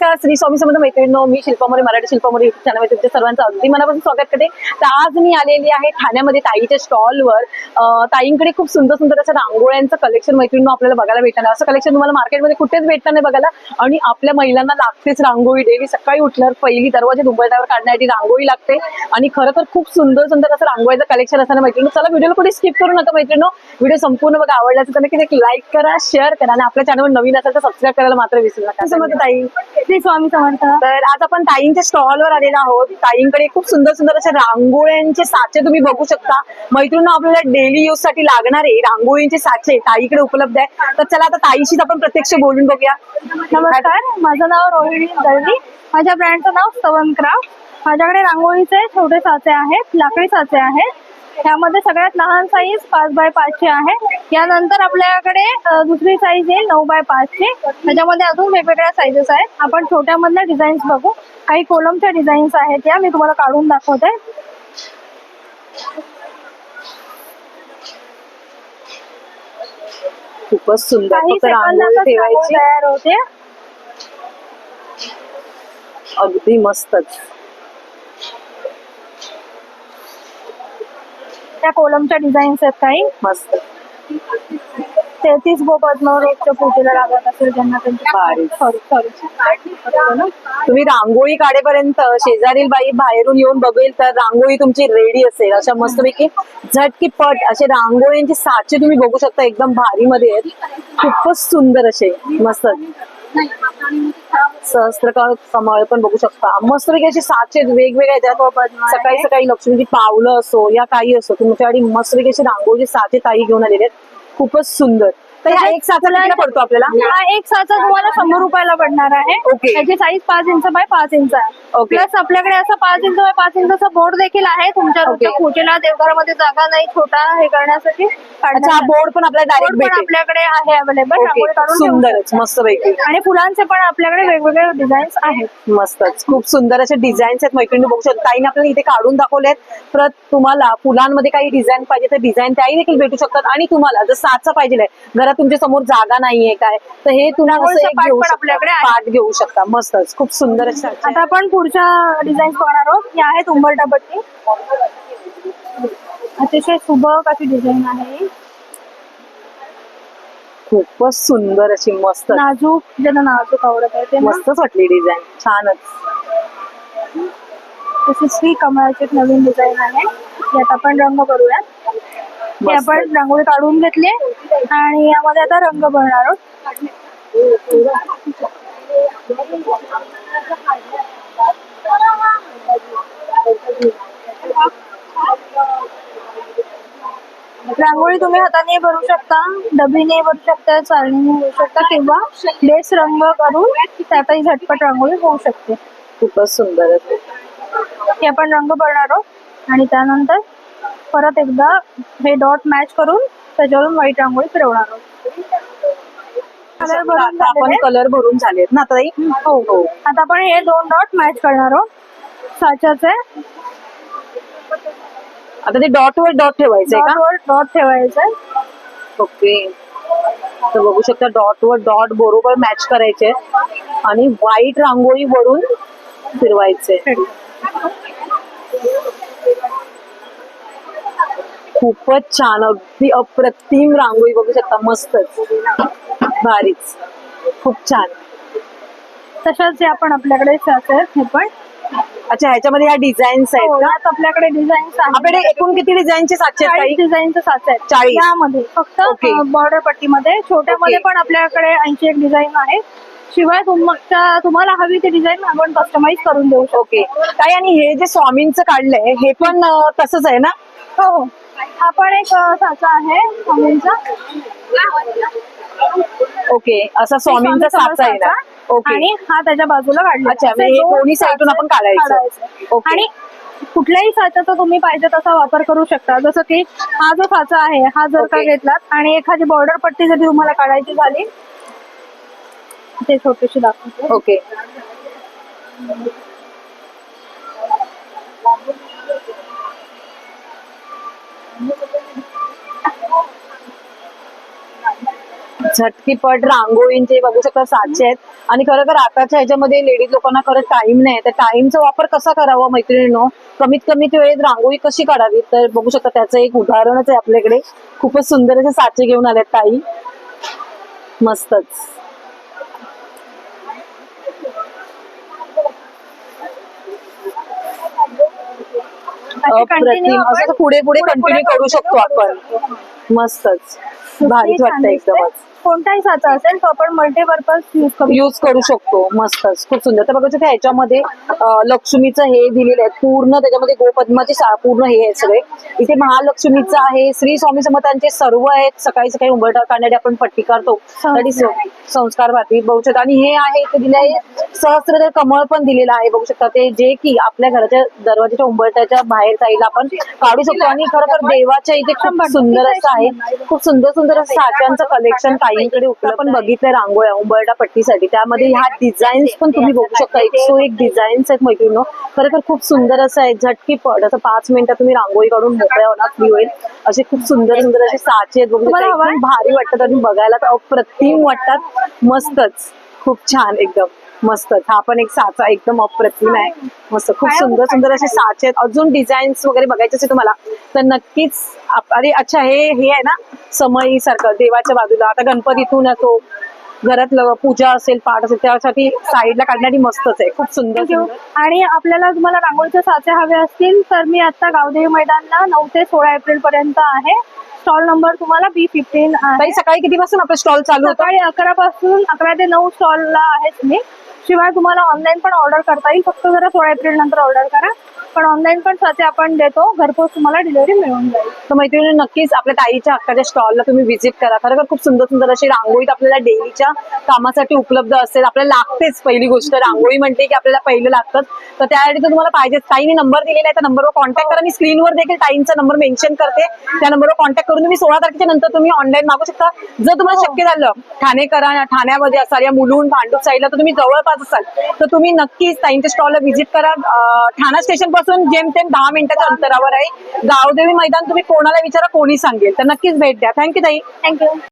नमस्कार श्री स्वामी समर्थ मैत्रिणींनो मी शिल्पामोरे मराठी शिल्पामोरे युट्यूब चॅनल तुमच्या सर्वांचं अगदी मनापासून स्वागत करते. तर आज मी आलेली आहे ठाण्यामध्ये ताईच्या स्टॉलवर ताईंकडे खूप सुंदर सुंदर असं रांगोळ्यांचं कलेक्शन मैत्रिणींनो आपल्याला बघायला भेटणार. असं कलेक्शन तुम्हाला मार्केटमध्ये कुठेच भेटणार नाही बघायला. आणि आपल्या महिलांना लागतेच रांगोळी. डेली सकाळी उठल्यावर पहिली दरवाजे दुंबळ्यावर काढण्यासाठी रांगोळी लागते. आणि खरं तर खूप सुंदर सुंदर असं रांगोळीचं कलेक्शन असताना मैत्रिणी चला व्हिडिओला कुठे स्किप करू नका मैत्रिणी व्हिडिओ संपूर्ण बघा. आवडला असेल तर नक्कीच एक लाईक करा शेअर करा. आणि आपल्या चॅनलवर नवीन असेल तर सबस्क्राईब करायला मात्र विसरू नका ताई. श्री स्वामी समर्थ? तर आज आपण ताईंच्या स्टॉलवर आलेलो आहोत. ताईंकडे खूप सुंदर सुंदर अशा रांगोळ्यांचे साचे तुम्ही बघू शकता. मैत्रिणी आपल्याला डेली यूजसाठी लागणारे रांगोळींचे साचे. ताईकडे उपलब्ध आहे. तर चला आता ताईशीच आपण प्रत्यक्ष बोलून बघूया. नमस्कार माझं नाव रोहिणी दळवी. माझ्या ब्रँडचं नाव स्तवन क्राफ्ट माझ्याकडे रांगोळीचे छोटे साचे आहेत लाकडी साचे आहेत. त्यामध्ये सगळ्यात लहान साईज पाच बाय पाचची आहे. यानंतर आपल्याकडे दुसरी साईज येईल नऊ बाय पाचची त्याच्यामध्ये अजून वेगवेगळ्या साईजेस आहेत. आपण छोट्यामधल्या डिझाईन्स बघू. काही कोलमच्या डिझाईन्स आहेत या. मी तुम्हाला काढून दाखवते. खूपच सुंदर. तयार होते. अगदी मस्तच. त्या कोलमच्या डिझाईन्स आहेत काही. मस्त. तेहतीस गो पद्म रोजच्या पूजेला लागत असेल त्यांना भारी. त्यांची सॉरी सॉरी. तुम्ही रांगोळी काढेपर्यंत शेजारील बाई बाहेरून येऊन बघेल तर रांगोळी तुमची रेडी असेल. अशा मस्तपैकी झटकीपट असे रांगोळींचे साचे तुम्ही बघू शकता. एकदम भारी मध्ये आहेत. खूपच सुंदर असे. मस्त. सहस्त्रकाळ कमळ पण बघू शकता. मस्तपैकी असे साचे वेगवेगळे आहेत. सकाळी सकाळी लक्ष्मीची पावलं असो या काही असो तुमच्याकडे मस्तपैकी असे रांगोळीचे साचे ताई घेऊन आलेले आहेत. खूपच सुंदर. तर हा एक साचा कितीला पडतो आपल्याला? हा एक साचा तुम्हाला शंभर रुपयाला पडणार आहे. Okay. त्याची साईज पाच इंच बाय पाच इंच आहे. Okay. प्लस आपल्याकडे असं पाच इंच बाय पाच इंचचा बोर्ड देखील आहे. तुमच्या रोजच्या Okay. पूजेला देवघरामध्ये जागा नाही छोटा हे करण्यासाठी अच्छा हा बोर्ड पण आपल्याला डायरेक्ट बोर्ड पण भेटेल. आपल्याकडे आहे अवेलेबल ओके सुंदरच मस्तपैकी. आणि फुलांचे पण आपल्याकडे वेगवेगळे डिझाईन्स आहेत. मस्तच. खूप सुंदर असे डिझाईन्स आहेत. मैत्रिणी बघू शकता. ताईने आपल्याला इथे काढून दाखवलेत. परत तुम्हाला फुलांमध्ये काही डिझाईन पाहिजे तर डिझाईन त्याही देखील भेटू शकतात. आणि तुम्हाला जर साचा पाहिजे घरात तुमच्यासमोर जागा नाहीये काय? तर हे तुम्ही असं एक पाट घेऊ पण शकता. आपल्याकडे आहे. पाठ घेऊ शकता. मस्तच. खूप सुंदर असे आता आपण पुढच्या डिझाईन्स बघणार आहोत. या आहेत उंबरटा पट्टी. अतिशय सुबक अशी डिझाईन आहे. खूपच सुंदर अशी मस्त. नाजूक ज्यांना नाजूक आवडत आहे ते ना मस्तच वाटली डिझाईन छानच. तशी श्री कमळाची एक नवीन डिझाईन आहे. यात आपण रंग भरूयात हे. आपण रांगोळी काढून घेतली आणि यामध्ये आता रंग भरणार आहोत. रांगोळी तुम्ही हाताने भरू शकता डबीने भरू शकता चाळणीने भरू शकता किंवा बेस रंग करून त्यातही झटपट रांगोळी होऊ शकते. खूपच सुंदर हे आपण रंग भरणार आहोत आणि त्यानंतर परत एकदा हे डॉट मॅच करून त्याच्यावरून व्हाईट रांगोळी फिरवणार आहोत. भरून आता आपण झालेले. कलर भरून झालेत ना आता ताई हो हो. आता आपण हे दोन डॉट मॅच करणार आहोत. साच्याचे. आता ते डॉट वर डॉट ठेवायचंय का? डॉट डॉट ठेवायचे ओके. तर बघू शकता डॉट वर डॉट बरोबर मॅच करायचे आणि व्हाईट रांगोळी वरून फिरवायचे खूपच छान. अगदी अप्रतिम रांगोळी बघू शकता मस्तच. भारीच. खूप छान. तशाच हे आपण आपल्याकडे साचे हे पण. अच्छा ह्याच्यामध्ये ह्या डिझाईन्स आहेत हो, का? यात आपल्याकडे डिझाईन्स आपल्याकडे एकूण किती डिझाईनचे सातशे आहेत चाळीस ताई? डिझाईनचे साचे चाळीस. यामध्ये. फक्त Okay. बॉर्डर पट्टीमध्ये. छोट्यामध्ये Okay. पण आपल्याकडे ऐंशी एक डिझाईन आहे. शिवाय तुमच्या तुम्हाला हवी ती डिझाईन आपण कस्टमाइज करून देऊ शकतो. ओके. ताई आणि हे जे स्वामींचं काढलंय हे पण अं, तसंच आहे ना? हो हो. हा पण एक साचा आहे स्वामींचा. ओके असा स्वामींचा साचा आहे ना? ओके. आणि हा त्याच्या बाजूला काढला. अच्छा, म्हणजे दोन्ही साईडून आपण काढायचं. ओके. आणि कुठल्याही साच्याचा तुम्ही पाहिजे तसा वापर करू शकता. जसं की हा जो साचा आहे हा जर का ओके. घेतलात आणि एखादी बॉर्डर पट्टी जरी तुम्हाला काढायची झाली ते छोटीशी दाखवते. ओके. झटकीपट रांगोळींचे बघू शकता साचे आहेत. आणि खरं तर आताच्या ह्याच्यामध्ये लेडीज लोकांना खरं टाइम नाही तर टाइमचा वापर कसा करावा मैत्रिणीनो? कमीत कमी वेळेत रांगोळी कशी काढावी? तर बघू शकता त्याचं एक उदाहरणच आहे आपल्याकडे. खूपच सुंदर असे साचे घेऊन आलेत ताई. मस्तच. अप्रतिम. असं पुढे पुढे कंटिन्यू करू शकतो आपण. मस्तच. भारीच वाटतं एकदमच. कोणताही साचा असेल तो आपण मल्टीपर्पज यूज करू युज करू शकतो. मस्तच. खूप सुंदर. तर बघायचं ह्याच्यामध्ये अं, लक्ष्मीचं हे दिलेलं आहे पूर्ण त्याच्यामध्ये गोपद्माची सा- पूर्ण हे आहे सगळे. इथे महालक्ष्मीचं आहे श्री स्वामी समर्थांचे सर्व आहेत. सकाळी सकाळी उंबरठा काढण्यासाठी आपण पट्टी काढतो. त्यासाठी स- संस्कार भारती बघू शकता. आणि हे आहे ते दिले आहे सहस्र कमळ पण दिलेलं आहे बघू शकता ते. जे की आपल्या घराच्या दरवाजाच्या उंबरट्याच्या बाहेर जायला आपण काढू शकतो. आणि खरं तर देवाच्या इथे खूप सुंदर असं आहे. खूप सुंदर सुंदर असं साच्यांचं कलेक्शन ताईंकडे उपलब्ध आपण बघितलंय रांगोळ्या उंबरटा पट्टीसाठी. त्यामध्ये ह्या डिझाईन्स पण तुम्ही बघू शकता. एकशे एक डिझाईन्स आहेत मैत्रिणी खरं तर खूप सुंदर असं आहे. झटकीपट असं पाच मिनिटात तुम्ही रांगोळी काढून मोकळ्या होणार फ्री होईल. असे खूप सुंदर सुंदर असे साचे आहेत. बघू भारी वाटतात आणि बघायला तर अप्रतिम वाटतात. मस्तच. खूप छान एकदम. मस्तच. हा पण एक साचा एकदम अप्रतिम आहे. मस्त खूप सुंदर सुंदर असे साचे आहेत. अजून डिझाईन्स वगैरे बघायचे असेल तुम्हाला तर नक्कीच अरे अच्छा हे हे आहे ना समई सारखं देवाच्या बाजूला. आता गणपतीतून असो घरात पूजा असेल पाठ असेल त्यासाठी साईडला काढण्यासाठी मस्तच आहे. खूप सुंदर आणि आपल्याला तुम्हाला रांगोळीचे साचे हवे असतील तर मी आता गावदेवी मैदानला नऊ ते सोळा एप्रिल पर्यंत आहे. स्टॉल नंबर तुम्हाला बी फिफ्टीन सकाळी कितीपासून आपला स्टॉल चालू होता? सकाळी अकरा पासून अकरा ते नऊ स्टॉलला आहेच मी शिवाय तुम्हाला ऑनलाईन पण ऑर्डर करता येईल. फक्त जरा सोळा एप्रिल नंतर ऑर्डर करा. पण ऑनलाईन पण साचे आपण देतो. घरपोच तुम्हाला डिलिव्हरी मिळून जाईल. तर मैत्रिणी नक्कीच आपल्या ताईच्या हक्काच्या स्टॉलला तुम्ही व्हिजिट करा. खरं खूप सुंदर सुंदर अशी रांगोळी आपल्याला डेलीच्या कामासाठी उपलब्ध असेल. आपल्याला लागतेच पहिली गोष्ट. रांगोळी म्हणते की आपल्याला पहिलं लागतं. तर त्यासाठी तर तुम्हाला पाहिजे ताईने नंबर दिलेला आहे त्या नंबरवर कॉन्टॅक्ट करा. मी स्क्रीनवर देखील ताईंचा नंबर मेन्शन करते. त्या नंबरवर कॉन्टॅक्ट करून तुम्ही सोळा तारखेच्या नंतर तुम्ही ऑनलाईन मागू शकता. जर तुम्हाला शक्य झालं ठाणेकर ठाण्यामध्ये असाल या मुलून भांडूप साईडला तर तुम्ही जवळपास असाल. तर तुम्ही नक्कीच ताईंच्या स्टॉलला व्हिजिट करा. ठाणा स्टेशनपासून जेमतेम दहा मिनिटाच्या अंतरावर आहे. गावदेवी मैदान तुम्ही कोणाला विचारा कोणी सांगेल. तर नक्कीच भेट द्या. थँक्यू ताई. थँक्यू